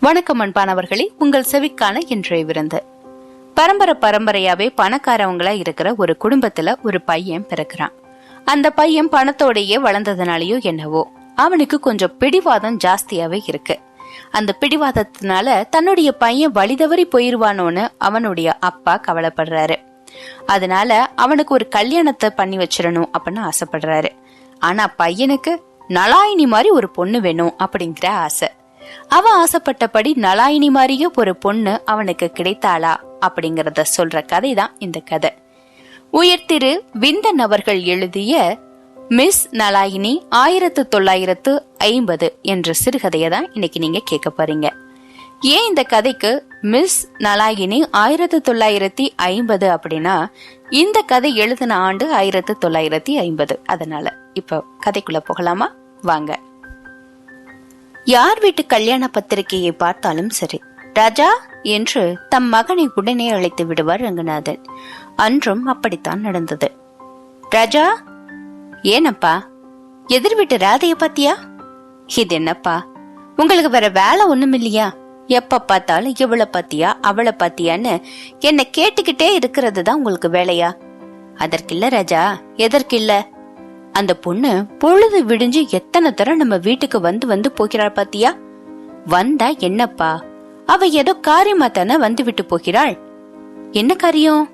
வணக்கம் அன்பானவர்களே உங்கள் செவிக்கான இன்றைய விருந்து. பரம்பரை பரம்பரையாவே பணக்காரவங்களா இருக்கிற ஒரு குடும்பத்துல ஒரு பையன் பிறக்கிறான். அந்த பையன் பணத்தோடையே வளர்ந்ததுனாலயோ என்னவோ அவனுக்கு கொஞ்சம் பிடிவாதம் ஜாஸ்தியாவே இருக்கு. அந்த பிடிவாதத்தினால தன்னுடைய பையன் வழிதவறி போயிருவானோன்னு அவனுடைய அப்பா கவலைப்படுறாரு. அதனால அவனுக்கு ஒரு கல்யாணத்தை பண்ணி வச்சிடணும் அப்படின்னு ஆசைப்படுறாரு. ஆனா பையனுக்கு நலாயினி மாதிரி ஒரு பொண்ணு வேணும் அப்படிங்கிற ஆசை. அவன் ஆசைப்பட்டபடி நலாயினி மாதிரியே ஒரு பொண்ணு அவனுக்கு கிடைத்தாளா அப்படிங்கறத சொல்ற கதை தான் இந்த கதை. உயர்திரு விந்தன் அவர்கள் எழுதிய மிஸ் நலாயினி ஆயிரத்து தொள்ளாயிரத்து ஐம்பது என்ற சிறுகதையை தான் இன்னைக்கு நீங்க கேட்க போறீங்க. ஏன் இந்த கதைக்கு மிஸ் நலாயினி ஆயிரத்து தொள்ளாயிரத்தி ஐம்பது அப்படின்னா இந்த கதை எழுதின ஆண்டு ஆயிரத்து தொள்ளாயிரத்தி ஐம்பது. அதனால இப்போ கதைக்குள்ள போகலாமா? வாங்க. யார் வீட்டு கல்யாண பத்திரிகையை பார்த்தாலும் சரி ராஜா என்று தம் மகனை உடனே அழைத்து விடுவார் ரங்கநாதன். அன்றும் அப்படித்தான் நடந்தது. ராஜா ஏனப்பா? எதிர் வீட்டு ராதைய பாத்தியா இது என்னப்பா? உங்களுக்கு வேற வேலை ஒண்ணும் இல்லையா? எப்ப பார்த்தாலும் இவளை பாத்தியா அவளை பாத்தியான்னு என்ன கேட்டுக்கிட்டே இருக்கிறது தான் உங்களுக்கு வேலையா? அதற்கில்ல ராஜா எதற்கில்ல? அந்த பொண்ணு பொழுது விடிஞ்சு எத்தனை தரம் நம்ம வீட்டுக்கு வந்து வந்து போகிறாள் பாத்தியா? வந்தா என்னப்பா? அவ ஏதோ காரியமா தானே வந்து விட்டு போகிறாள். என்ன காரியம்?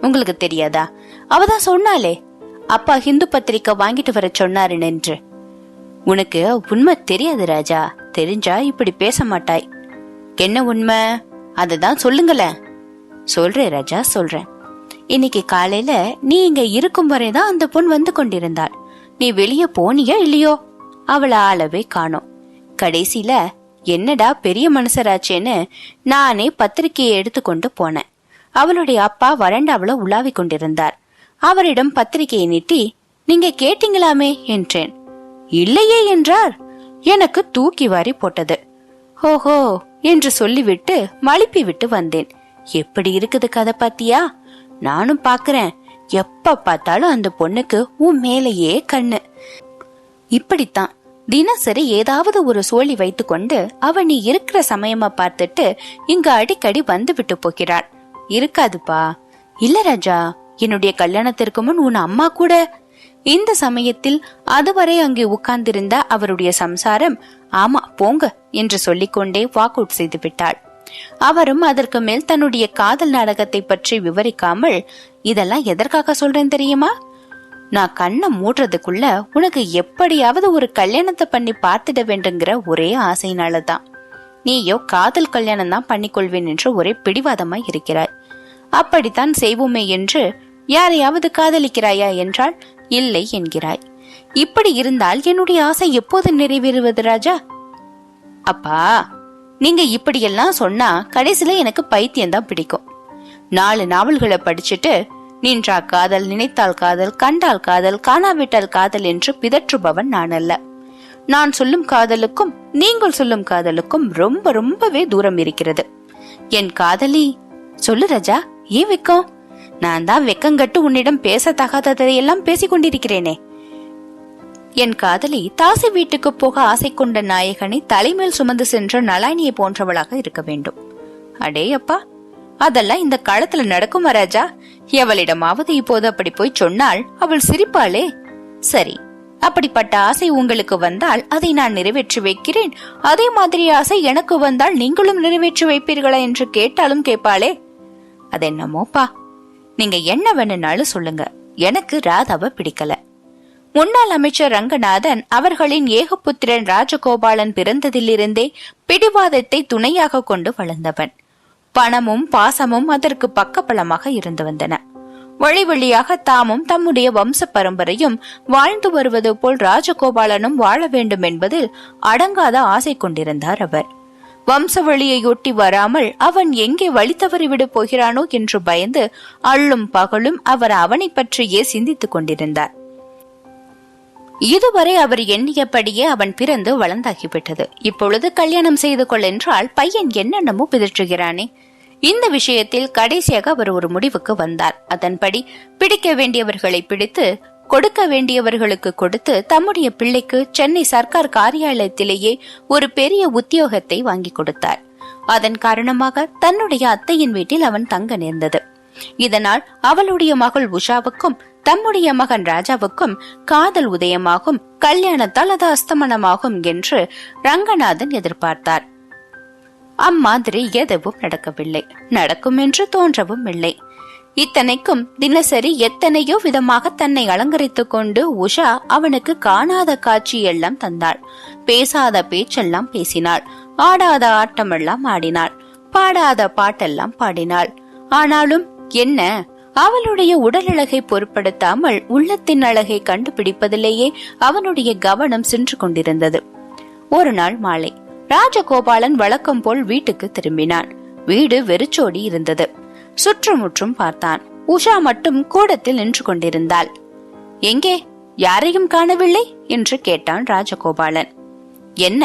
உங்களுக்கு தெரியாதா? அவதான் சொன்னாலே அப்பா ஹிந்து பத்திரிக்கை வாங்கிட்டு வர சொன்னாரு என்று உனக்கு உண்மை தெரியாது ராஜா. தெரிஞ்சா இப்படி பேச மாட்டாய். என்ன உண்மை? அததான் சொல்லுங்களேன். சொல்றேன் ராஜா சொல்றேன். இன்னைக்கு காலையில நீ இங்க இருக்கும் வரைதான் அந்த பொண் வந்து கொண்டிருந்தாள். நீ வெளியே போனியா இல்லையோ? அவளை ஆளவே காணோம். கடைசியில என்னடா பெரிய மனுஷராச்சேன்னு நானே பத்திரிக்கையை எடுத்துக்கொண்டு போனேன். அவளுடைய அப்பா வறண்டாவுல உலாவிக் கொண்டிருந்தார். அவரிடம் பத்திரிகையை நீட்டி நீங்க கேட்டீங்களாமே? என்றேன். இல்லையே என்றார். எனக்கு தூக்கி வாரி போட்டது. ஓஹோ என்று சொல்லிவிட்டு மழுப்பி விட்டு வந்தேன். எப்படி இருக்குது கதை பாத்தியா? நானும் பாக்குறேன். எப்ப பார்த்தாலும் அந்த பொண்ணுக்கு உன் மேலேயே கண்ணு. இப்படித்தான் தினசரி ஏதாவது ஒரு சோழி வைத்துக்கொண்டு அவ நீ இருக்கிற சமயமா பார்த்துட்டு இங்க அடிக்கடி வந்து விட்டு போகிறாள். இருக்காதுப்பா. இல்ல ராஜா என்னுடைய கல்யாணத்திற்கு முன் உன் அம்மா கூட. இந்த சமயத்தில் அதுவரை அங்கே உட்கார்ந்திருந்த அவருடைய சம்சாரம் ஆமா போங்க என்று சொல்லிக்கொண்டே வாக் அவுட் செய்து விட்டாள். அவரும் அதற்கு மேல் தன்னுடைய காதல் நாடகத்தை பற்றி விவரிக்காமல் இதெல்லாம் எதற்காக சொல்றேன் தெரியுமா? நான் கண்ணை மூடுறதுக்குள்ள உனக்கு எப்படியாவது ஒரு கல்யாணத்தை பண்ணி பார்த்துட வேண்டுங்கிற ஒரே ஆசையினாலதான். நீயோ காதல் கல்யாணம் தான் பண்ணிக்கொள்வேன் என்று ஒரே பிடிவாதமாய் இருக்கிறாய். அப்படித்தான் செய்வோமே என்று யாரையாவது காதலிக்கிறாயா என்றால் இல்லை என்கிறாய். இப்படி இருந்தால் என்னுடைய ஆசை எப்போது நிறைவேறுவது ராஜா? அப்பா நீங்க இப்படியெல்லாம் சொன்னா கடைசியில எனக்கு பைத்தியம் தான் பிடிக்கும். நாலு நாவல்களை படிச்சுட்டு நின்றா காதல் நினைத்தால் காதல் கண்டால் காதல் காணாவிட்டால் காதல் என்று பிதற்றுபவன் நான் அல்ல. நான் சொல்லும் காதலுக்கும் நீங்கள் சொல்லும் காதலுக்கும் ரொம்ப ரொம்பவே தூரம் இருக்கிறது. என் காதலி சொல்லு ரஜா ஏன் வெக்கம்? நான் தான் வெக்கங்கட்டு உன்னிடம் பேச தகாததையெல்லாம் பேசிக் கொண்டிருக்கிறேனே என் காதலி தாசி வீட்டுக்கு போக ஆசை கொண்ட நாயகனை தலைமேல் சுமந்து சென்ற நலானியை போன்றவளாக இருக்க வேண்டும். அடே அப்பா அதெல்லாம் இந்த காலத்துல நடக்குமா ராஜா? எவளிடமாவது இப்போது அப்படி போய் சொன்னால் அவள் சிரிப்பாளே. சரி அப்படிப்பட்ட ஆசை உங்களுக்கு வந்தால் அதை நான் நிறைவேற்றி வைக்கிறேன். அதே மாதிரி ஆசை எனக்கு வந்தால் நீங்களும் நிறைவேற்றி வைப்பீர்களா என்று கேட்டாலும் கேட்பாளே. அதென்னமோப்பா நீங்க என்ன வேணும்னாலும் சொல்லுங்க. எனக்கு ராதாவை பிடிக்கல. முன்னாள் அமைச்சர் ரங்கநாதன் அவர்களின் ஏகபுத்திரன் ராஜகோபாலன் பிறந்ததிலிருந்தே பிடிவாதத்தை துணையாக கொண்டு வளர்ந்தவன். பணமும் பாசமும் அதற்கு பக்கபலமாக இருந்து வந்தன. வழி வழியாக தாமும் தம்முடைய வம்ச பரம்பரையும் வாழ்ந்து வருவது போல் ராஜகோபாலனும் வாழ வேண்டும் என்பதில் அடங்காத ஆசை கொண்டிருந்தார் அவர். வம்ச வழியையொட்டி வராமல் அவன் எங்கே வழி தவறிவிடப் போகிறானோ என்று பயந்து அள்ளும் பகலும் அவர் அவனை பற்றியே சிந்தித்துக் கொண்டிருந்தார். இதுவரை அவர் எண்ணியபடியே அவன் பிறந்து வளர்ந்தாகிவிட்டது இப்பொழுது கல்யாணம் செய்து கொள் என்றால் பையன் என்னென்னமோ பிதற்றுகிறானே. இந்த விஷயத்தில் கடைசியாக அவர் ஒரு முடிவுக்கு வந்தார். அதன்படி பிடிக்க வேண்டியவர்களை பிடித்து கொடுக்க வேண்டியவர்களுக்கு கொடுத்து தம்முடைய பிள்ளைக்கு சென்னை சர்க்கார் காரியாலயத்திலேயே ஒரு பெரிய உத்தியோகத்தை வாங்கி கொடுத்தார். அதன் காரணமாக தன்னுடைய அத்தையின் வீட்டில் அவன் தங்க நேர்ந்தது. இதனால் அவளுடைய மகள் உஷாவுக்கும் தம்முடைய மகன் ராஜாவுக்கும் காதல் உதயமாகும் கல்யாணத்தால் அது அஸ்தமனமாகும் என்று ரங்கநாதன் எதிர்பார்த்தார். அம்மாதிரி எதுவும் நடக்கவில்லை. நடக்கும் என்று தோன்றவும் இல்லை. இத்தனைக்கும் தினசரி எத்தனையோ விதமாக தன்னை அலங்கரித்துக் கொண்டு உஷா அவனுக்கு காணாத காட்சி எல்லாம் தந்தாள். பேசாத பேச்செல்லாம் பேசினாள். ஆடாத ஆட்டமெல்லாம் ஆடினாள். பாடாத பாட்டெல்லாம் பாடினாள். ஆனாலும் என்ன? அவளுடைய உடல் அழகை பொருட்படுத்தாமல் உள்ளத்தின் அழகை கண்டுபிடிப்பதிலேயே அவனுடைய கவனம் சென்று கொண்டிருந்தது. ஒரு நாள் மாலை ராஜகோபாலன் வழக்கம் போல் வீட்டுக்கு திரும்பினான். வீடு வெறிச்சோடி இருந்தது. சுற்றுமுற்றும் பார்த்தான். உஷா மட்டும் கூடத்தில் நின்று கொண்டிருந்தாள். எங்கே? யாரையும் காணவில்லை? என்று கேட்டான் ராஜகோபாலன். என்ன?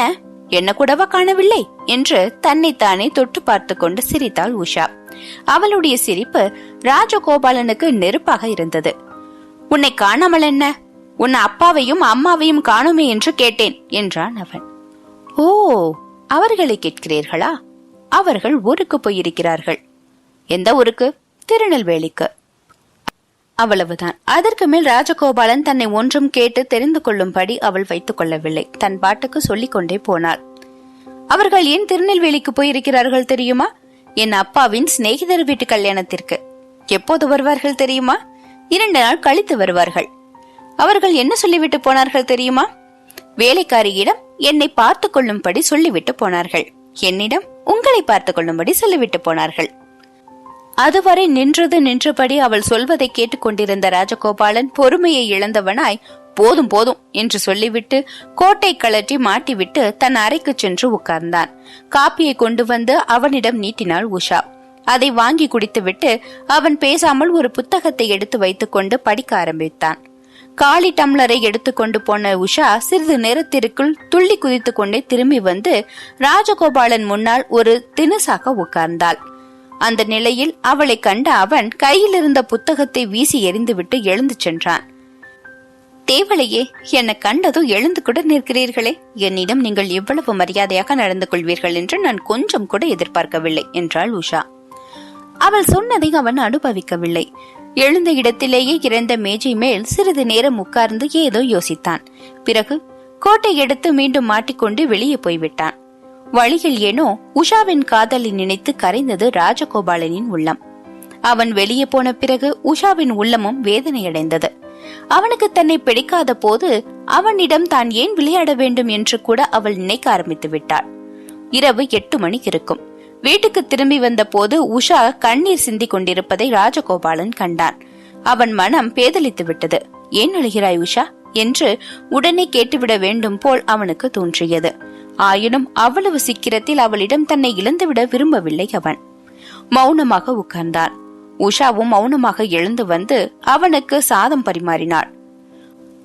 என்ன கூடவா காணவில்லை என்று தன்னைத்தானே தொட்டு பார்த்து கொண்டு சிரித்தாள் உஷா. அவளுடைய சிரிப்பு ராஜகோபாலனுக்கு நெருப்பாக இருந்தது. உன்னை காணாமல் என்ன? உன் அப்பாவையும் அம்மாவையும் காணுமே என்று கேட்டேன் என்றான் அவன். ஓ அவர்களை கேட்கிறீர்களா? அவர்கள் ஊருக்கு போயிருக்கிறார்கள். எந்த ஊருக்கு? திருநெல்வேலிக்கு. அவ்வளவுதான். அதற்கு மேல் ராஜகோபாலன் தன்னை ஒன்றும் கேட்டு தெரிந்து கொள்ளும்படி அவள் வைத்துக் கொள்ளவில்லை. தன் பாட்டுக்கு சொல்லிக் கொண்டே போனாள். அவர்கள் ஏன் திருநெல்வேலிக்கு போயிருக்கிறார்கள் தெரியுமா? என் அப்பாவின் சிநேகிதர் வீட்டு கல்யாணத்திற்கு. எப்போது வருவார்கள் தெரியுமா? இரண்டு நாள் கழித்து வருவார்கள். அவர்கள் என்ன சொல்லிவிட்டு போனார்கள் தெரியுமா? வேலைக்காரியிடம் என்னை பார்த்து கொள்ளும்படி சொல்லிவிட்டு போனார்கள். என்னிடம் உங்களை பார்த்து கொள்ளும்படி சொல்லிவிட்டு போனார்கள். அதுவரை நின்றது நின்றபடி அவள் சொல்வதை கேட்டுக்கொண்டிருந்த ராஜகோபாலன் பொறுமையை இழந்தவனாய் போதும் போதும் என்று சொல்லிவிட்டு கோட்டை கழற்றி மாட்டிவிட்டு தன் அறைக்கு சென்று உட்கார்ந்தான். காப்பியை கொண்டு வந்து அவனிடம் நீட்டினாள் உஷா. அதை வாங்கி குடித்துவிட்டு அவன் பேசாமல் ஒரு புத்தகத்தை எடுத்து வைத்துக்கொண்டு படிக்க ஆரம்பித்தான். காலி டம்ளரை எடுத்துக்கொண்டு போன உஷா சிறிது நேரத்திற்குள் துள்ளி குதித்துக்கொண்டே திரும்பி வந்து ராஜகோபாலன் முன்னால் ஒரு தினுசாக உட்கார்ந்தாள். அந்த நிலையில் அவளை கண்ட அவன் கையில் இருந்த புத்தகத்தை வீசி எறிந்துவிட்டு எழுந்து சென்றான். தேவலையே என்னை கண்டதும் எழுந்து கூட நிற்கிறீர்களே. என்னிடம் நீங்கள் இவ்வளவு மரியாதையாக நடந்து கொள்வீர்கள் என்று நான் கொஞ்சம் கூட எதிர்பார்க்கவில்லை என்றாள் உஷா. அவள் சொன்னதை அவன் அனுபவிக்கவில்லை. எழுந்த இடத்திலேயே இறந்த மேஜை மேல் சிறிது நேரம் உட்கார்ந்து ஏதோ யோசித்தான். பிறகு கோட்டை எடுத்து மீண்டும் மாட்டிக்கொண்டு வெளியே போய்விட்டான். வழியில் ஏனோ உஷாவின் காதலை நினைத்து கரைந்தது ராஜகோபாலனின் உள்ளம். அவன் வெளியே போன பிறகு உஷாவின் உள்ளமும் வேதனையடைந்தது. அவனுக்கு தன்னை பிடிக்காத போது அவனிடம் தான் ஏன் விளையாட வேண்டும் என்று கூட அவள் நினைக்க ஆரம்பித்து விட்டாள். இரவு எட்டு மணிக்கு இருக்கும். வீட்டுக்கு திரும்பி வந்த போது உஷா கண்ணீர் சிந்திக் கொண்டிருப்பதை ராஜகோபாலன் கண்டான். அவன் மனம் பேதலித்து விட்டது. ஏன் அழுகிறாய் உஷா? என்று உடனே கேட்டுவிட வேண்டும் போல் அவனுக்கு தோன்றியது. ஆயினும் அவ்வளவு சீக்கிரத்தில் அவளிடம் தன்னை இழந்துவிட விரும்பவில்லை அவன். மௌனமாக உட்கார்ந்தான் உஷாவும் மௌனமாக எழுந்து வந்து அவனுக்கு சாதம் பரிமாறினாள்.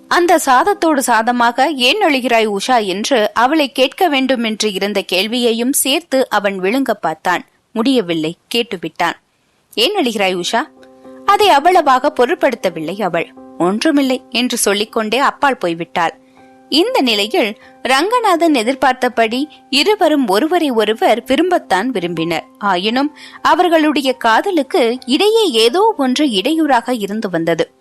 அந்த சாதத்தோடு சாதமாக ஏன் அழுகிறாய் உஷா? என்று அவளை கேட்க வேண்டும் என்று இருந்த கேள்வியையும் சேர்த்து அவன் விழுங்க பார்த்தான். முடியவில்லை கேட்டுவிட்டான். ஏன் அழுகிறாய் உஷா? அதை அவ்வளவாக பொருட்படுத்தவில்லை அவள். ஒன்றுமில்லை என்று சொல்லிக்கொண்டே அப்பால் போய்விட்டாள். இந்த நிலையில் ரங்கநாதன் எதிர்பார்த்தபடி இருவரும் ஒருவரை ஒருவர் விரும்பத்தான் விரும்பினர். ஆயினும் அவர்களுடைய காதலுக்கு இடையே ஏதோ ஒன்று இடையூறாக இருந்து வந்தது.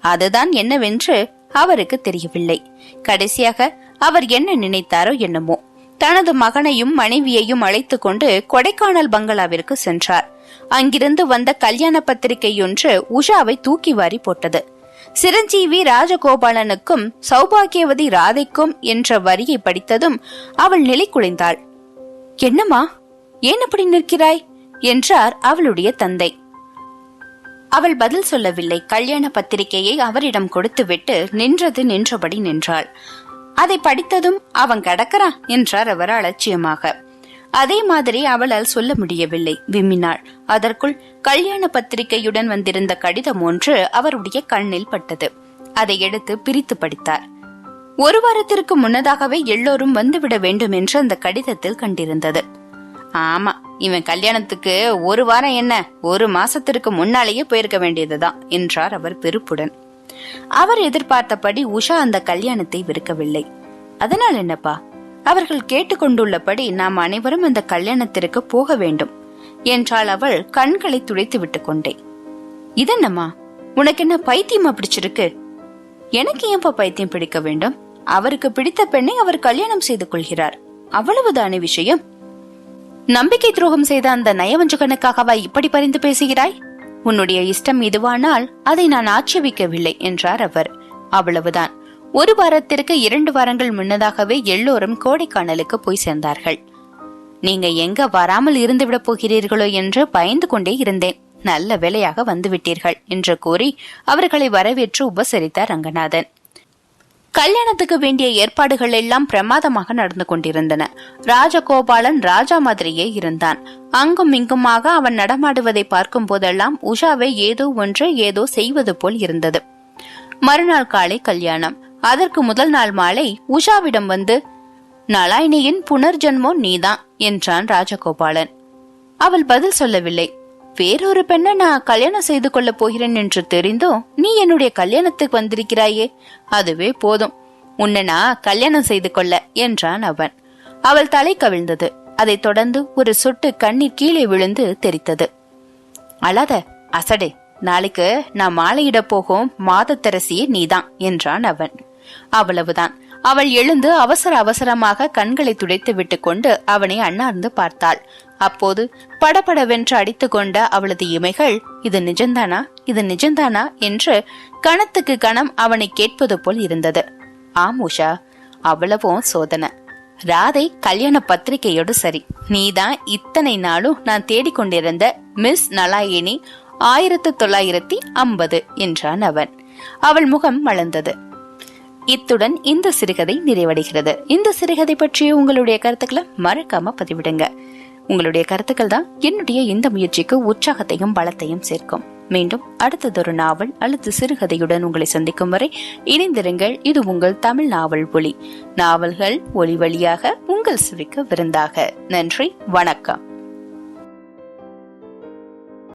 அதுதான் என்னவென்று அவருக்கு தெரியவில்லை. கடைசியாக அவர் என்ன நினைத்தாரோ என்னமோ. தனது மகனையும் மனைவியையும் அழைத்து கொண்டு கொடைக்கானல் பங்களாவிற்கு சென்றார். அங்கிருந்து வந்த கல்யாண பத்திரிகையொன்று உஷாவை தூக்கி வாரி போட்டது. சிரஞ்சீவி ராஜகோபாலனுக்கும் சௌபாகியவதி ராதைக்கும் என்ற வரியை படித்ததும் அவள் நிலை குலைந்தாள். என்னம்மா? ஏன் அப்படி நிற்கிறாய்? என்றார் அவளுடைய தந்தை. அவள் பதில் சொல்லவில்லை. கல்யாண பத்திரிகையை அவரிடம் கொடுத்துவிட்டு நின்றது நின்றபடி நின்றாள். அதை படித்ததும் அவன் கடக்கறா? என்றார் அவர் அலட்சியமாக. அதே மாதிரி அவளால் சொல்ல முடியவில்லை. விம்மினாள். அதற்குள் கல்யாண பத்திரிகையுடன் வந்திருந்த கடிதம் ஒன்று அவருடைய கண்ணில் பட்டது. அதை எடுத்து பிரித்து படித்தார். ஒரு வாரத்திற்கு முன்னதாகவே எல்லோரும் வந்துவிட வேண்டும் என்று அந்த கடிதத்தில் கண்டிருந்தது. ஆமா இவன் கல்யாணத்துக்கு ஒரு வாரம் என்ன? ஒரு மாசத்திற்கு முன்னாலேயே போயிருக்க வேண்டியதுதான் என்றார் அவர் பெருப்புடன் அவர் எதிர்பார்த்தபடி உஷா அந்த கல்யாணத்தை விற்கவில்லை அதனால் என்னப்பா? அவர்கள் கேட்டுக்கொண்டுள்ளபடி நாம் அனைவரும் அந்த கல்யாணத்திற்கு போக வேண்டும் என்றாள் அவள் கண்களை துடைத்து விட்டு கொண்டே. இதென்னம்மா? உனக்கு என்ன பைத்தியமா பிடிச்சிருக்கு? எனக்கு ஏன்பா பைத்தியம் பிடிக்க வேண்டும்? அவருக்கு பிடித்த பெண்ணை அவர் கல்யாணம் செய்து கொள்கிறார். அவ்வளவுதானே விஷயம்? நம்பிக்கை துரோகம் செய்த அந்த நயவஞ்சகனுக்காகவா இப்படி பரிந்து பேசுகிறாய்? உன்னுடைய இஷ்டம் இதுவானால் அதை நான் ஆட்சேபிக்கவில்லை என்றார் அவர். அவ்வளவுதான். ஒரு வாரத்திற்கு இரண்டு வாரங்கள் முன்னதாகவே எல்லோரும் கோடைக்கானலுக்கு போய் சேர்ந்தார்கள். நீங்க எங்க வராமல் இருந்து விட போகிறீர்களோ என்று பயந்து கொண்டே இருந்தேன். நல்ல வேலையாக வந்துவிட்டீர்கள் என்று கூறி அவர்களை வரவேற்று உபசரித்தார் ரங்கநாதன். கல்யாணத்துக்கு வேண்டிய ஏற்பாடுகள் எல்லாம் பிரமாதமாக நடந்து கொண்டிருந்தன. ராஜகோபாலன் ராஜா மாதிரியே இருந்தான். அங்கும் இங்குமாக அவன் நடமாடுவதை பார்க்கும் போதெல்லாம் உஷாவை ஏதோ ஒன்று ஏதோ செய்வது போல் இருந்தது. மறுநாள் காலை கல்யாணம். அதற்கு முதல் நாள் மாலை உஷாவிடம் வந்து நலாயினியின் புனர்ஜென்மோ நீதான் என்றான் ராஜகோபாலன். அவள் பதில் சொல்லவில்லை. வேறொரு பெண்ணை நான் கல்யாணம் செய்து கொள்ள போகிறேன் என்று தெரிந்தோ நீ என்னுடைய கல்யாணத்துக்கு வந்திருக்கிறாயே அதுவே போதும். உன்னை நான் கல்யாணம் செய்து கொள்ள என்றான் அவன். அவள் தலை கவிழ்ந்தது. அதைத் தொடர்ந்து ஒரு சொட்டு கண்ணீர் கீழே விழுந்து தெரித்தது. அழாத அசடே நாளைக்கு நான் மாலையிட போகும் மாதத்தரசியே நீதான் என்றான் அவன். அவ்வளவுதான். அவள் எழுந்து அவசர அவசரமாக கண்களை துடைத்து விட்டு கொண்டு அவனை அண்ணார்ந்து பார்த்தாள். அப்போது படபடவென்று அடித்து கொண்ட அவளது இமைகள் இது நிஜந்தானா இது நிஜந்தானா என்று கணத்துக்கு கணம் அவனை கேட்பது போல் இருந்தது. ஆம் உஷா அவ்வளவும் சோதனை. ராதை கல்யாண பத்திரிகையோடு சரி. நீதான் இத்தனை நாளும் நான் தேடிக்கொண்டிருந்த மிஸ் நலாயினி ஆயிரத்து தொள்ளாயிரத்தி ஐம்பது என்றான் அவன். அவள் முகம் மலர்ந்தது. இத்துடன் இந்த சிறுகதை நிறைவடைகிறது. இந்த சிறுகதை பற்றிய உங்களுடைய கருத்துக்களை மறக்காம பதிவிடுங்க. உங்களுடைய கருத்துக்கள் தான் என்னுடைய இந்த முயற்சிக்கு உற்சாகத்தையும் பலத்தையும் சேர்க்கும். மீண்டும் அடுத்ததொரு நாவல் அல்லது சிறுகதையுடன் உங்களை சந்திக்கும் வரை இணைந்திருங்கள். இது உங்கள் தமிழ் நாவல் ஒளி நாவல்கள் ஒளி வழியாக உங்கள் சுவிக்க விருந்தாக. நன்றி வணக்கம்.